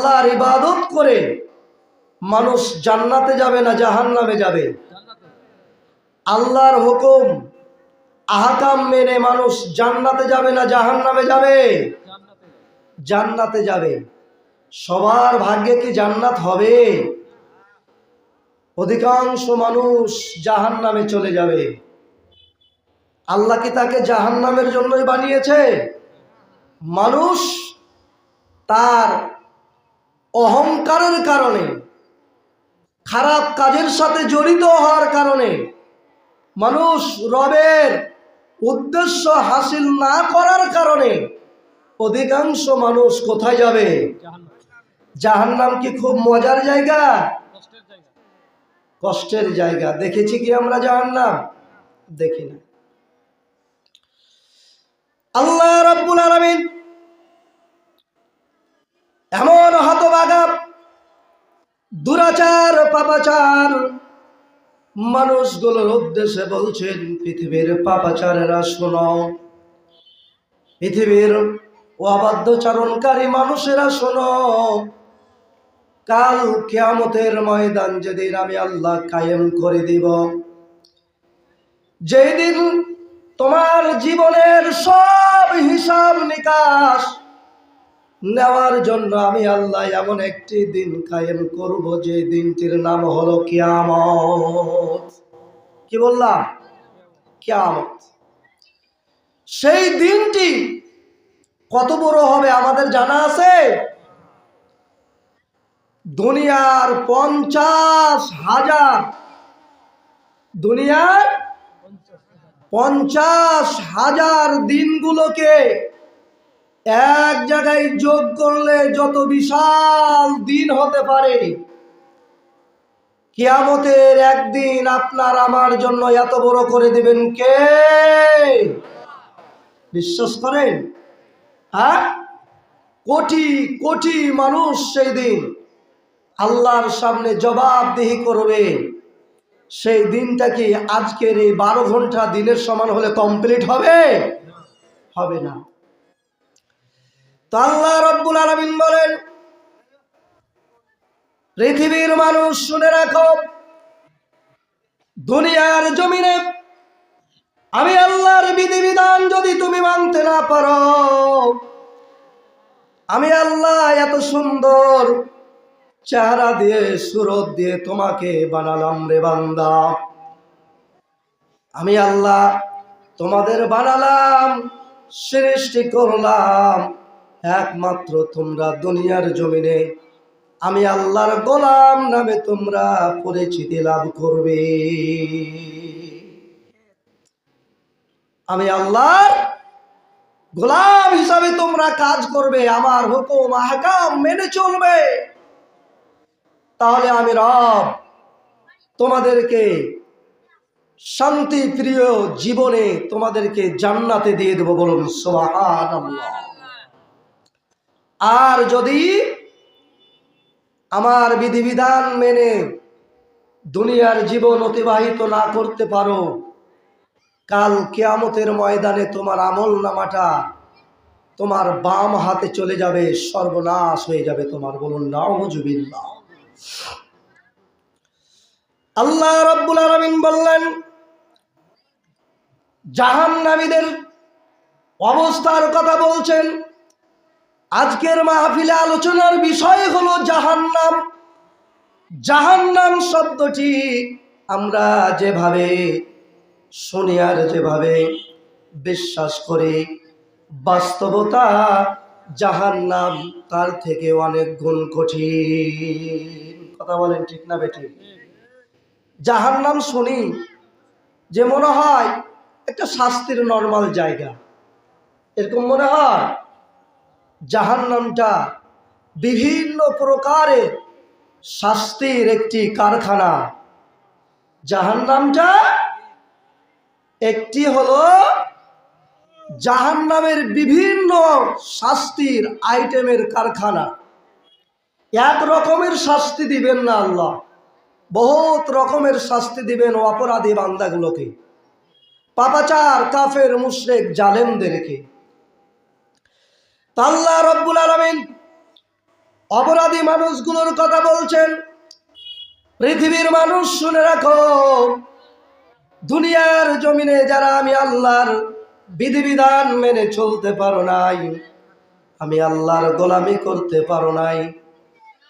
আল্লাহর ইবাদত করে মানুষ জান্নাতে যাবে না জাহান্নামে যাবে? আল্লাহর হুকুম, আহকাম মেনে মানুষ জান্নাতে যাবে না জাহান্নামে যাবে? জান্নাতে যাবে। সবার ভাগ্যে কি জান্নাত হবে? অধিকাংশ মানুষ জাহান্নামে চলে যাবে। আল্লাহ কি তাকে জাহান্নামের জন্যই বানিয়েছে? মানুষ তার অহংকারের কারণে, খারাপ কাজের সাথে জড়িত হওয়ার কারণে, মানুষ রবের উদ্দেশ্য হাসিল না করার কারণে অধিকাংশ মানুষ কোথায় যাবে? জাহান্নাম কি খুব মজার জায়গা? কষ্টের জায়গা। দেখেছি কি আমরা জাহান্নাম? দেখি না। আল্লাহ রব্বুল আলামিন এমন হতবাগা দুরাচার পাপাচার। মানুষগুলোর উদ্দেশ্যে বলছেন, পৃথিবীর পাপাচারেরা শোনো। পৃথিবীর অবাধ্যচারণকারী মানুষেরা শোনো। কাল কিয়ামতের ময়দান যেদিন আমি আল্লাহ কায়েম করে দিব, যেদিন তোমার জীবনের সব হিসাব নিকাশ নেওয়ার জন্য আমি আল্লাহ এমন একটি দিন কায়েম করব যে দিনটির নাম হলো কিয়ামত। কি বললাম? কিয়ামত। সেই দিনটি কত বড় হবে আমাদের জানা আছে? দুনিয়ার পঞ্চাশ হাজার। দুনিয়ার পঞ্চাশ হাজার দিনগুলোকে এক জায়গায় যোগ করলে যত বিশাল দিন হতে পারে, কিয়ামতের একদিন আপনার আমার জন্য এত বড় করে দিবেন কে? বিশ্বাস করেন? হ্যাঁ? কোটি কোটি মানুষ সেই দিন আল্লাহর সামনে জবাবদিহি করবে। সেই দিনটা কি আজকের এই বারো ঘণ্টা দিনের সমান হলে কমপ্লিট হবে? হবে না। তো আল্লাহ রব্বুল আলমিন বলেন, পৃথিবীর মানুষ শুনে রাখো, দুনিয়ার জমিনে আমি আল্লাহর বিধিবিধান যদি তুমি মানতে না পারো, আমি আল্লাহ এত সুন্দর চেহারা দিয়ে, সুরত দিয়ে তোমাকে বানালাম রে বান্দা। আমি আল্লাহ তোমাদের বানালাম, সৃষ্টি করলাম একমাত্র তোমরা দুনিয়ার জমিনে। আমি আল্লাহর গোলাম নামে তোমরা পরিচিতি লাভ করবে। আমি আল্লাহর গোলাম হিসাবে তোমরা কাজ করবে, আমার হুকুম, আহকাম মেনে চলবে। তাহলে আমি রব তোমাদেরকে শান্তি প্রিয় জীবনে তোমাদেরকে জান্নাতে দিয়ে দেবো বলুন, সুবহানাল্লাহ। আর যদি আমার বিধিবিধান মেনে দুনিয়ার জীবন অতিবাহিত না করতে পারো, কাল কেয়ামতের ময়দানে তোমার আমল নামাটা তোমার বাম হাতে চলে যাবে, সর্বনাশ হয়ে যাবে তোমার। বলুন, নাউজুবিল্লাহ। আল্লাহ রব্বুল আলামিন বললেন, জাহান্নামীদের অবস্থার কথা বলছেন আজকের মাহফিলে আলোচনার বিষয় হলো জাহান্নাম। জাহান্নাম শব্দটি আমরা যেভাবে শুনি আর যেভাবে বিশ্বাস করি, বাস্তবতা জাহান্নাম তার থেকে অনেক গুণ কঠিন। কথা বলেন ঠিক না বেটি জাহান্নাম শুনি যে মনে হয় একটা শাস্তির নর্মাল জায়গা। এরকম মনে হয়? জাহান্নামটা বিভিন্ন প্রকারের শাস্তির একটি কারখানা। জাহান্নামটা একটি হলো জাহান্নামের বিভিন্ন শাস্তির আইটেমের কারখানা। এক রকমের শাস্তি দিবেন না আল্লাহ, বহুত রকমের শাস্তি দিবেন অপরাধী বান্দাগুলোকে। পাপাচার, কাফের, মুশরেক, জালেমদেরকে। আল্লাহ রব্বুল আলমিন অপরাধী মানুষগুলোর কথা বলছেন। পৃথিবীর মানুষ শুনে রাখো, দুনিয়ার জমিনে যারা আমি আল্লাহর বিধিবিধান মেনে চলতে পারো নাই, আমি আল্লাহর গোলামি করতে পারো নাই,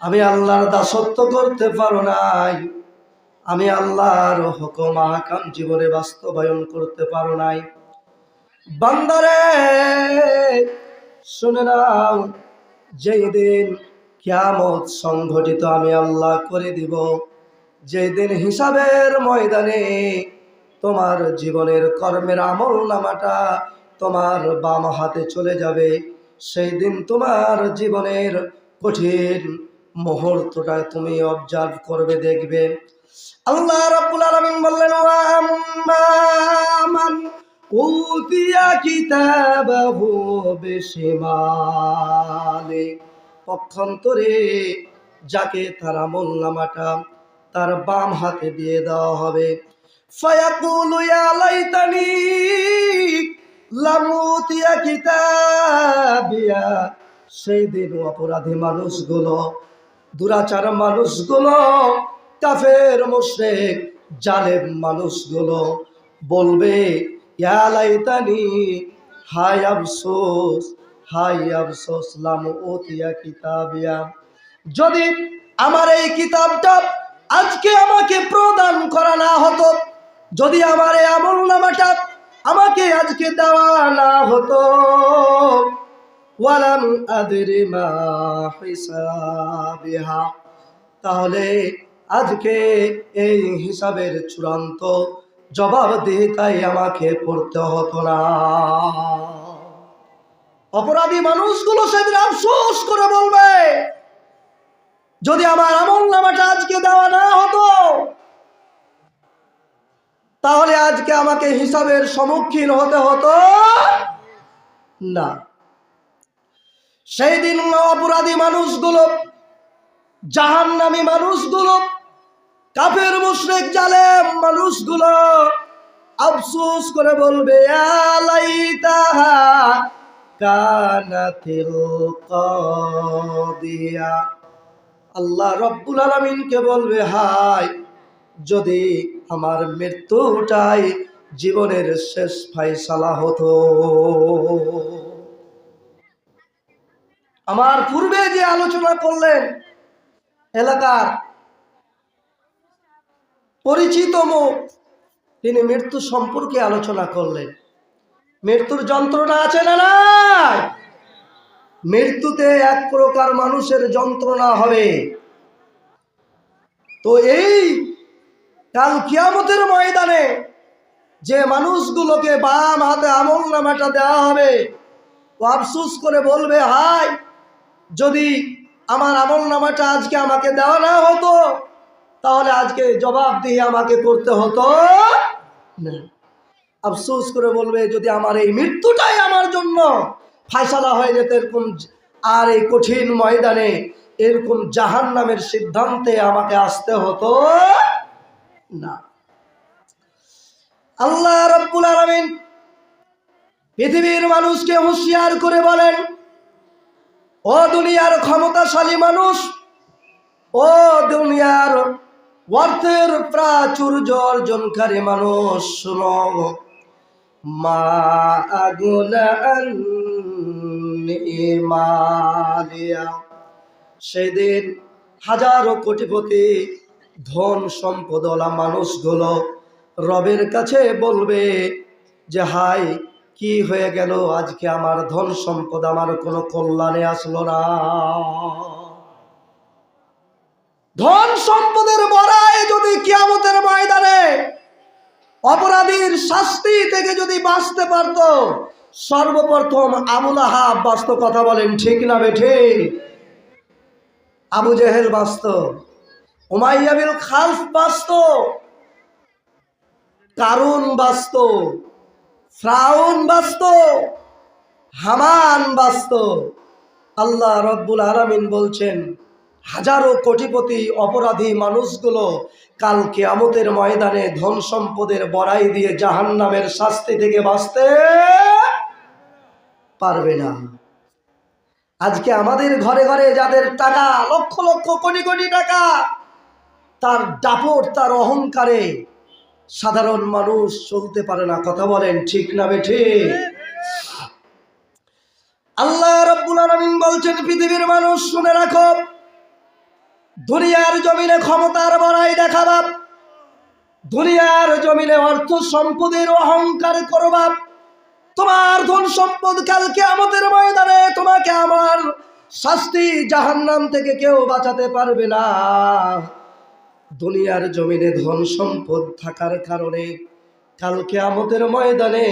আমি আল্লাহর দাসত্ব করতে পারো নাই, আমি আল্লাহর হুকুম আহকাম জীবনে বাস্তবায়ন করতে পারো নাই। বান্দারে শুনে নাও যেই দিন কিয়ামত সংঘটিত আমি আল্লাহ করে দিব যেই দিন হিসাবের ময়দানে তোমার জীবনের কর্মের আমল নামাটা তোমার বাম হাতে চলে যাবে সেই দিন তোমার জীবনের কঠিন মুহূর্তটা তুমি অবজার্ভ করবে, দেখবে। আল্লাহ রাব্বুল আলামিন বললেন, ওয়া আম্মা উতিয়া কিতাবাহু বিশিমালে। পক্ষান্তরে যাকে তার আমল নামাটা তার বাম হাতে দিয়ে দেওয়া হবে। ফায়াকুলু ইয়া লাইতানি, লাম উতিয়া কিতাবিয়া। সেই দিন অপরাধী মানুষগুলো, দুরাচার মানুষগুলো, কাফের, মুশরিক, জালেম মানুষগুলো বলবে ইয়া লাইতানি হাই আফসোস হাই আফসোস, লাম ওতিয়া কিতাবিয়া। যদি আমার এই কিতাবটা আজকে আমাকে প্রদান করা না হতো, যদি আমার এই আমল নামাটা আমাকে আজকে দেওয়া না হতো, ওয়ালাম আদরি মা হিসাবিহা। তাহলে আজকে এই হিসাবের চূড়ান্ত জবাব দিয়ে তাই আমাকে পড়তে হতো না। অপরাধী মানুষগুলো সেদিন আফসোস করে বলবে, যদি আমার আমল নামাটা আজকে দেওয়া না হতো, তাহলে আজকে আমাকে হিসাবের সম্মুখীন হতে হতো না। সেই দিন অপরাধী মানুষগুলো, জাহান্নামী মানুষগুলো কাফের মুশরিক জালেম মানুষগুলো আফসোস করে বলবে আলাইতাহা কানাতিল কাদিয়া। আল্লাহ রব্বুল আলামিনকে বলবে হাই যদি আমার মৃত্যুটাই জীবনের শেষ ফাইসালা হতো। আমার পূর্বে যে আলোচনা করলেন, এলাকার পরিচিত মুখ তিনি মৃত্যু সম্পর্কে আলোচনা করলেন। মৃত্যুর যন্ত্রণা আছে না নাই? মৃত্যুতে এক প্রকার মানুষের যন্ত্রণা হবে। তো এই কাল কিয়ামতের ময়দানে যে মানুষগুলোকে বাম হাতে আমল নামাটা দেওয়া হবে, ও আফসুস করে বলবে, হাই, যদি আমার আমল নামাটা আজকে আমাকে দেওয়া না হতো তাহলে আজকে জবাব দিয়ে আমাকে করতে হতো না। আফসোস করে বলবে, যদি আমার এই মৃত্যুটাই আমার জন্য ফায়সালা হয়ে যেত, এরকম আর এই কঠিন ময়দানে এরকম জাহান নামের সিদ্ধান্তে আমাকে আসতে হতো না। আল্লাহ রব্বুল আলমিন পৃথিবীর মানুষকে হুঁশিয়ার করে বলেন, ও দুনিয়ার ক্ষমতাশালী মানুষ, ও দুনিয়ার অর্থের প্রাচুর্য অর্জনকারী মানুষ, শুনো। মা মালিয়া সেদিন হাজারো কোটিপতি ধন সম্পদওয়ালা মানুষগুলো রবের কাছে বলবে যে হাই কি হয়ে গেল? আজকে আমার ধন সম্পদ, আমার কোনো কল্যাণে আসলো না। ধন সম্পদের বড়ায় যদি কিয়ামতের ময়দানে, অপরাধীর শাস্তি থেকে যদি বাঁচতে পারত, সর্বপ্রথম আবুল আহাব বাস্ত কথা বলেন ঠিক না বেঠে? আবু জেহেল বাস্ত উমাইয়াবিল খালফ বাস্ত কারুন বাস্ত ফ্রাউন বাস্ত হামান বাস্ত আল্লাহ রব্বুল আলামিন বলছেন হাজারো কোটিপতি অপরাধী মানুষগুলো কাল কেয়ামতের ময়দানে ধন সম্পদের বড়াই দিয়ে জাহান্নামের শাস্তি থেকে বাঁচতে পারবে না। আজকে আমাদের ঘরে ঘরে যাদের টাকা, লক্ষ লক্ষ কোটি কোটি টাকা, তার দাপট, তার অহংকারে সাধারণ মানুষ চলতে পারে না। কথা বলেন ঠিক না বেঠে আল্লাহ রব্বুল আলামিন বলছেন, পৃথিবীর মানুষ শুনে রাখো। দুনিয়ার জমিনে ক্ষমতার বড়াই দেখাবা দুনিয়ার জমিনে অর্থ সম্পদের অহংকার করবা তোমার ধন সম্পদ কালকে আমাদের ময়দানে তোমাকে আমার শাস্তি জাহান্নাম থেকে কেউ বাঁচাতে পারবে না। দুনিয়ার জমিনে ধন সম্পদ থাকার কারণে কালকে আমাদের ময়দানে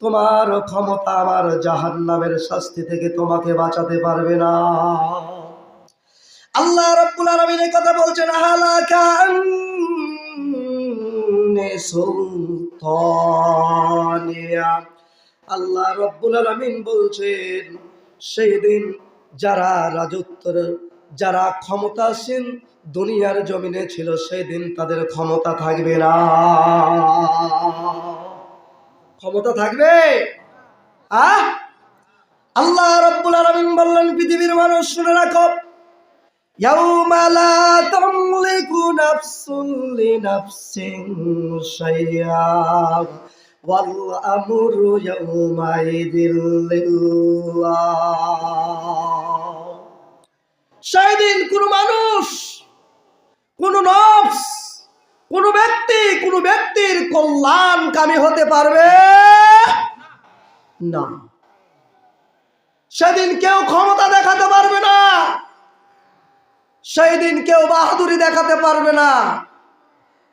তোমার ক্ষমতা আমার জাহান্নামের শাস্তি থেকে তোমাকে বাঁচাতে পারবে না। আল্লাহ রাব্বুল আলামিন কথা বলছেন হালাকান সুলতানিয়া? আল্লাহ রব্বুল আলামিন বলছেন, সেই দিন যারা রাজত্বের, যারা ক্ষমতাসীন দুনিয়ার জমিনে ছিল, সেই দিন তাদের ক্ষমতা থাকবে না। ক্ষমতা থাকবে? আল্লাহ রব্বুল আলামিন বললেন, পৃথিবীর মানুষ শুনে রাখো يوم لا تملك نفس لنفس شيئا والأمر يومئذ لله সেদিন কোন মানুষ কোন নফস কোন ব্যক্তি কোন ব্যক্তির কল্যাণকামী হতে পারবে না সেদিন কেউ ক্ষমতা দেখাতে পারবে না সেই দিন কেউ বাহাদুরি দেখাতে পারবে না।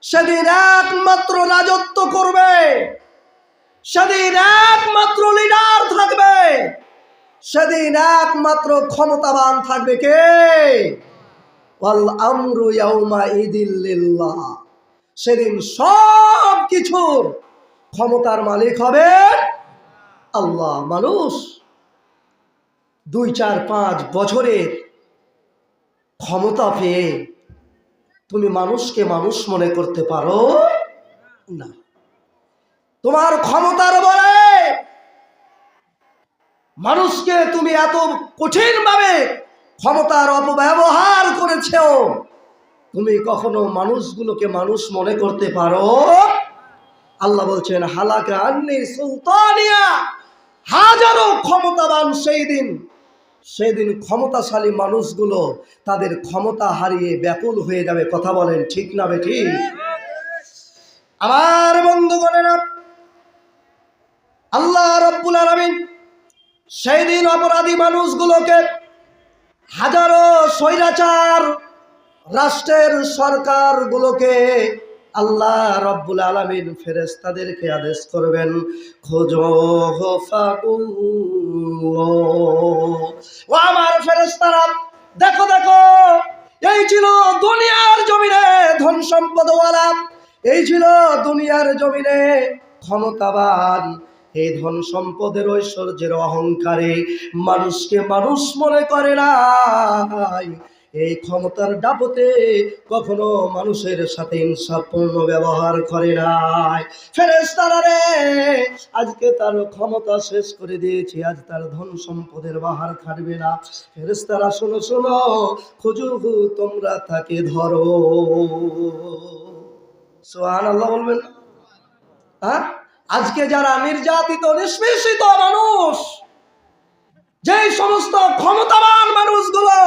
সেদিন একমাত্র রাজত্ব করবে। সেদিন একমাত্র লিডার থাকবে। সেদিন একমাত্র ক্ষমতাবান থাকবে কে? সেদিন সব কিছুর ক্ষমতার মালিক হবে আল্লাহ মানুষ। দুই, চার, পাঁচ বছরের ক্ষমতা পেয়ে তুমি মানুষকে মানুষ মনে করতে পারো? না। তোমার ক্ষমতার বলে মানুষকে তুমি এত কঠিন ভাবে ক্ষমতার অপব্যবহার করেছ, তুমি কখনো মানুষগুলোকে মানুষ মনে করতে পারো? আল্লাহ বলছেন, হালাকা আন্নি সুলতানিয়া, হাজারো ক্ষমতাবান সেই দিন সেদিন ক্ষমতাশালী মানুষগুলো তাদের ক্ষমতা হারিয়ে ব্যাকুল হয়ে যাবে, কথা বলেন ঠিক না বেঠি আমার বন্ধুগণেরা, আল্লাহ রব্বুল আলামিন সেই দিন অপরাধী মানুষগুলোকে হাজারো স্বৈরাচার রাষ্ট্রের সরকারগুলোকে আল্লাহ রব্বুল আলমিন ফেরেস্তাদেরকে আদেশ করবেন, খোঁজো ও আমার ফেরেস্তারা দেখো দেখো, এই ছিল দুনিয়ার জমিনে ধন সম্পদওয়ালা, এই ছিল দুনিয়ার জমিনে ক্ষমতাবান। এই ধন সম্পদের ঐশ্বর্যের অহংকারে মানুষকে মানুষ মনে করে নাই। এই ক্ষমতার ডাপতে কখনো মানুষের সাথে ইনসাফপূর্ণ ব্যবহার করে নাই। ফেরেস্তারা রে, আজকে তার ক্ষমতা শেষ করে দিয়েছি, আজ তার ধন সম্পদের বাহার খাটবে না। ফেরেস্তারা শোনো শোনো, খুজুহু, তোমরা তাকে ধরো। সোহান আল্লাহ বলবেন? হ্যাঁ? আজকে যারা নির্যাতিত, নিষ্পেষিত মানুষ যে সমস্ত ক্ষমতাবান মানুষগুলো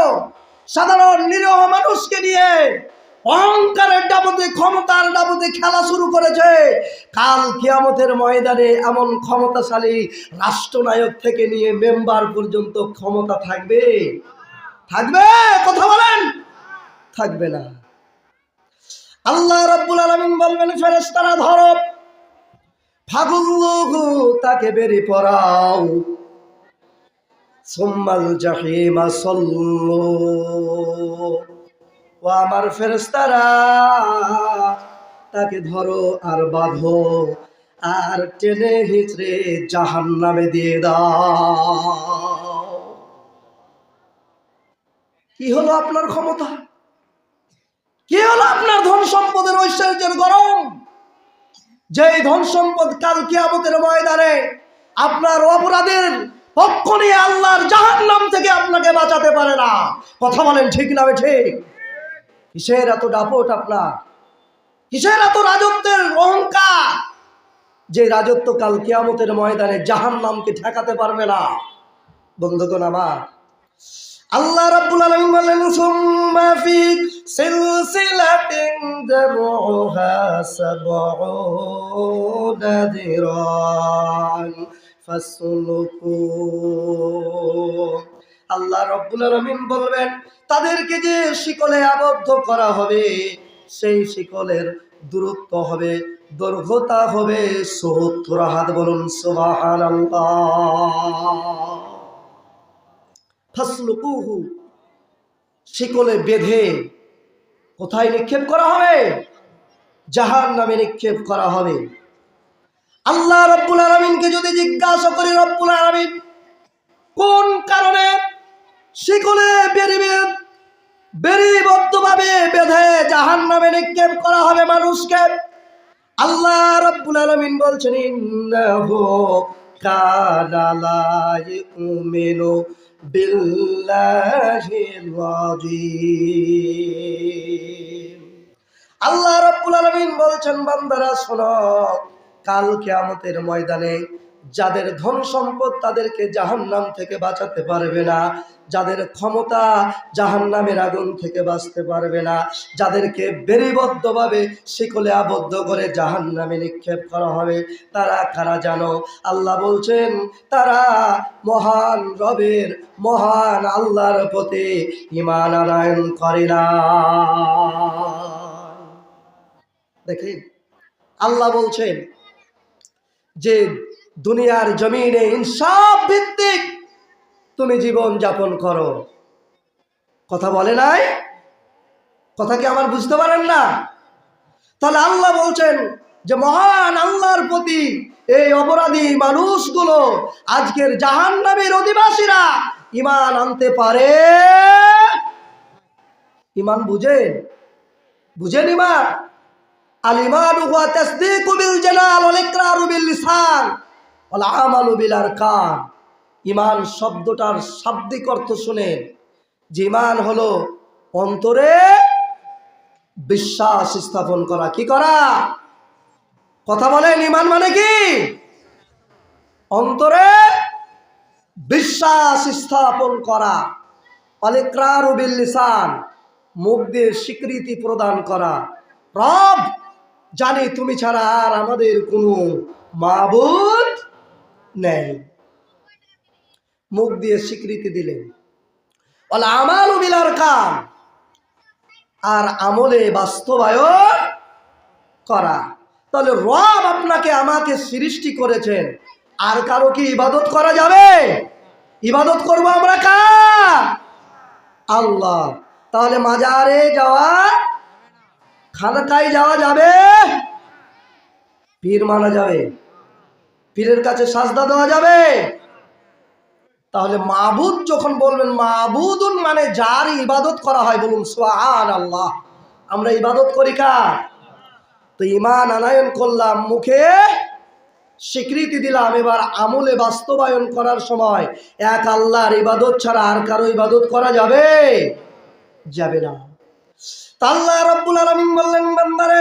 সাধারণ নিরীহ মানুষকে নিয়ে অহংকারের ডাবতে, ক্ষমতার ডাবতে খেলা শুরু করেছে। কাল কিয়ামতের ময়দানে এমন ক্ষমতাশালী রাষ্ট্রনায়ক থেকে নিয়ে মেম্বার পর্যন্ত ক্ষমতা থাকবে? থাকবে? কথা বলেন। থাকবে না। আল্লাহ রাব্বুল আলামিন বলবেন, ফেরেশতারা ধরো। ফাগুল্লুহু, তাকে বেরি পড়াও ও আমার ফেরেস্তারা তাকে ধরো আর বাঁধো আর টেনে হিচড়ে জাহান নামে দিয়ে কি হলো আপনার ক্ষমতা? কি হলো আপনার ধন সম্পদের ঐশ্বর্যের গরম? যেই ধন সম্পদ কাল কিয়ামতের ময়দানে আপনার অপরাধের কখনই আল্লাহর জাহান্নাম থেকে আপনাকে বাঁচাতে পারে না। কথা বলেন ঠিক না ঠিক কিসের এত ডাপট আপনার? কিসের এত রাজত্বের অহংকার? যে রাজত্ব কাল কিয়ামতের ময়দানে জাহান্নামকে ঠেকাতে পারবে না। বন্ধুগণ আমার, আল্লাহ রাব্বুল আলামিন বলেন, সুম্মা ফি সিলসিলাতিন দারুহা সাবউনা আল্লাহ রাব্বুল আলামিন বলবেন, তাদেরকে যে শিকলে আবদ্ধ করা হবে, সেই শিকলের দূরত্ব হবে, দৈর্ঘ্যতা হবে সত্তর হাত বলুন ফাসলুকুহু, শিকলে বেঁধে কোথায় নিক্ষেপ করা হবে? জাহান নামে নিক্ষেপ করা হবে। আল্লাহ রব্বুল আলমিনকে যদি জিজ্ঞাসা করি, রব্বুল আলমিন, কোন কারণে শিকলে বেরিবে, বেরিবদ্ধভাবে বেঁধে জাহান নামে নিক্ষেপ করা হবে মানুষকে? আল্লাহ রব্বুল আলমিন বলছেন আল্লাহ রব্বুল আলমিন বলছেন, বান্দারা, শোনো কাল কিয়ামতের ময়দানে যাদের ধন সম্পদ তাদেরকে জাহান্নাম থেকে বাঁচাতে পারবে না, যাদের ক্ষমতা জাহান্নামের আগুন থেকে বাঁচতে পারবে না, যাদেরকে বেরিবদ্ধভাবে শিকলে আবদ্ধ করে জাহান্নামে নিক্ষেপ করা হবে, তারা কারা জানো? আল্লাহ বলছেন, তারা মহান রবের, মহান আল্লাহর প্রতি ইমান আনায়ন করে না। দেখেন, আল্লাহ বলছেন যে দুনিয়ার জমিনে ইনসাফ ভিত্তিক তুমি জীবন যাপন করো। কথা বলে নাই? কথা কি আমার বুঝতে পারেন না? তাহলে আল্লাহ বলছেন যে, মহান আল্লাহর প্রতি এই অপরাধী মানুষগুলো আজকের জাহান্নামের অধিবাসীরা ইমান আনতে পারে? ইমান বুঝেন? বুঝেন ইমান আল ইমান হুয়া তাসদীকু বিল জানাল ওয়াল ইকরারু বিল লিসান ওয়াল আমালু বিল আরকান ইমান শব্দটার শাব্দিক অর্থ শুনেন, যে ইমান হলো অন্তরে বিশ্বাস স্থাপন করা। কি করা? কথা বলেন, ইমান মানে কি? অন্তরে বিশ্বাস স্থাপন করা। অলিক্রার বিল লিসান মুখ দিয়ে স্বীকৃতি প্রদান করা। রব জানি তুমি ছাড়া আর আমাদের কোনো মাবুদ নেই। মুখ দিয়ে স্বীকৃতি দিলেন। বলে আমার বিলার কাম আর আমলে বাস্তবায়ন করা। তাহলে রব আপনাকে আমাকে সৃষ্টি করেছেন। আর কারও কি ইবাদত করা যাবে? ইবাদত করব আমরা কার? আল্লাহ। তাহলে মাজারে যাওয়া খানকায় যাওয়া যাবে। পীর মানা যাবে। পীরের কাছে সাজদা দেওয়া যাবে। তাহলে মাবুদ যখন বলবেন, মাবুদুন মানে যার ইবাদত করা হয়, বলুন সোহান আল্লাহ আমরা ইবাদত করি কার? তো ইমান আনায়ন করলাম, মুখে স্বীকৃতি দিলাম। এবার আমলে বাস্তবায়ন করার সময় এক আল্লাহর ইবাদত ছাড়া আর কারও ইবাদত করা যাবে? যাবে না। তা আল্লাহ রব্বুল আলমিন বললেন বান্দারে